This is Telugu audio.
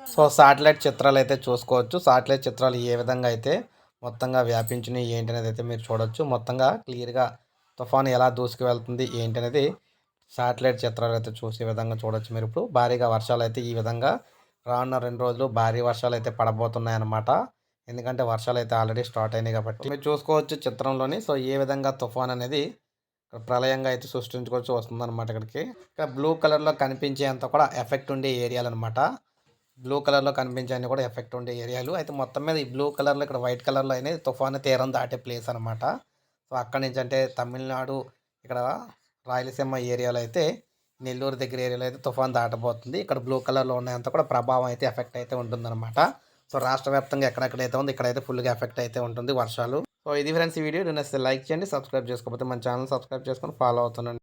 సో సాటిలైట్ చిత్రాలు అయితే చూసుకోవచ్చు. సాటిలైట్ చిత్రాలు ఏ విధంగా అయితే మొత్తంగా వ్యాపించినాయి ఏంటి అనేది అయితే మీరు చూడవచ్చు మొత్తంగా క్లియర్గా తుఫాను ఎలా దూసుకు వెళ్తుంది ఏంటి అనేది సాటిలైట్ చిత్రాలు అయితే చూసే విధంగా చూడవచ్చు మీరు ఇప్పుడు. భారీగా వర్షాలు అయితే ఈ విధంగా రానున్న రెండు రోజులు భారీ వర్షాలు అయితే పడబోతున్నాయి అన్నమాట ఎందుకంటే వర్షాలు అయితే ఆల్రెడీ స్టార్ట్ అయినాయి కాబట్టి. మీరు చూసుకోవచ్చు చిత్రంలోని. సో ఏ విధంగా తుఫాన్ అనేది ప్రళయంగా అయితే సృష్టించుకోవచ్చు వస్తుందన్నమాట ఇక్కడికి. ఇక్కడ బ్లూ కలర్లో కనిపించేంత కూడా ఎఫెక్ట్ ఉండే ఏరియాలు అనమాట బ్లూ కలర్లో కనిపించే కూడా ఎఫెక్ట్ ఉండే ఏరియాలు. అయితే మొత్తం మీద ఈ బ్లూ కలర్లో ఇక్కడ వైట్ కలర్లో అనేది తుఫాను తీరం దాటే ప్లేస్ అనమాట సో అక్కడి నుంచి అంటే తమిళనాడు ఇక్కడ రాయలసీమ ఏరియాలో అయితే నెల్లూరు దగ్గర ఏరియాలో అయితే తుఫాన్ దాటబోతుంది. ఇక్కడ బ్లూ కలర్లో ఉన్నంత కూడా ప్రభావం అయితే ఎఫెక్ట్ అయితే ఉంటుందన్నమాట. సో రాష్ట్ర వ్యాప్తంగా ఎక్కడెక్కడైతే ఉంది ఇక్కడైతే ఫుల్గా ఎఫెక్ట్ అయితే ఉంటుంది వర్షాలు. సో ఇది ఫ్రెండ్స్ ఈ వీడియో. నేను లైక్ చేయండి సబ్స్క్రైబ్ చేసుకోకపోతే మన ఛానల్ సబ్స్క్రైబ్ చేసుకొని ఫాలో అవుతున్నాను